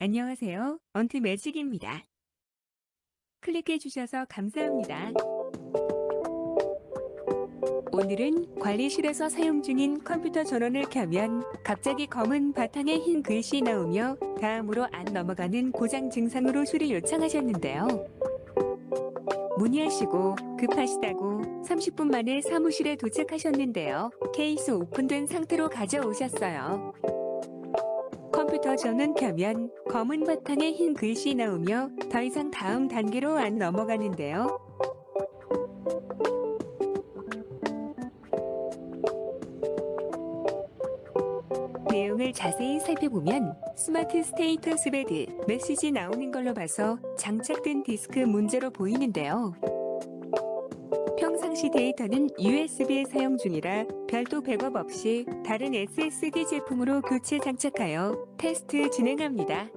안녕하세요. 언트 매직입니다. 클릭해 주셔서 감사합니다. 오늘은 관리실에서 사용 중인 컴퓨터 전원을 켜면 갑자기 검은 바탕에 흰 글씨 나오며 다음으로 안 넘어가는 고장 증상으로 수리 요청하셨는데요. 문의하시고 급하시다고 30분 만에 사무실에 도착하셨는데요. 케이스 오픈된 상태로 가져오셨어요. 컴퓨터 전원 켜면 검은 바탕에 흰 글씨 나오며 더 이상 다음 단계로 안 넘어가는데요. 내용을 자세히 살펴보면 스마트 스테이터스 베드 메시지 나오는 걸로 봐서 장착된 디스크 문제로 보이는데요. 평상시 데이터는 USB에 사용 중이라 별도 백업 없이 다른 SSD 제품으로 교체 장착하여 테스트 진행합니다.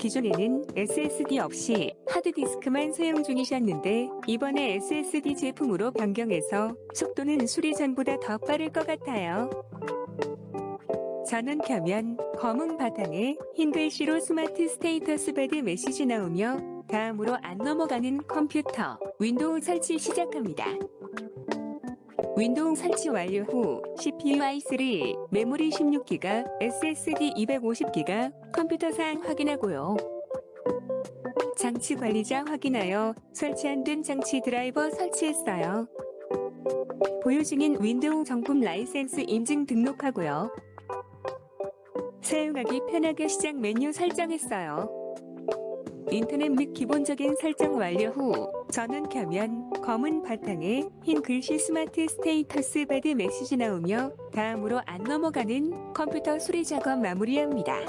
기존에는 SSD 없이 하드디스크만 사용 중이셨는데 이번에 SSD 제품으로 변경해서 속도는 수리 전보다 더 빠를 것 같아요. 전원 켜면 검은 바탕에 흰 글씨로 스마트 스테이터스 베드 메시지 나오며 다음으로 안 넘어가는 컴퓨터 윈도우 설치 시작합니다. 윈도우 설치 완료 후 CPU i3, 메모리 16기가, SSD 250기가, 컴퓨터 사양 확인하고요. 장치 관리자 확인하여 설치 안 된 장치 드라이버 설치했어요. 보유 중인 윈도우 정품 라이센스 인증 등록하고요. 사용하기 편하게 시작 메뉴 설정했어요. 인터넷 및 기본적인 설정 완료 후 전원 켜면 검은 바탕에 흰 글씨 스마트 스테이터스 베드 메시지 나오며 다음으로 안 넘어가는 컴퓨터 수리 작업 마무리합니다.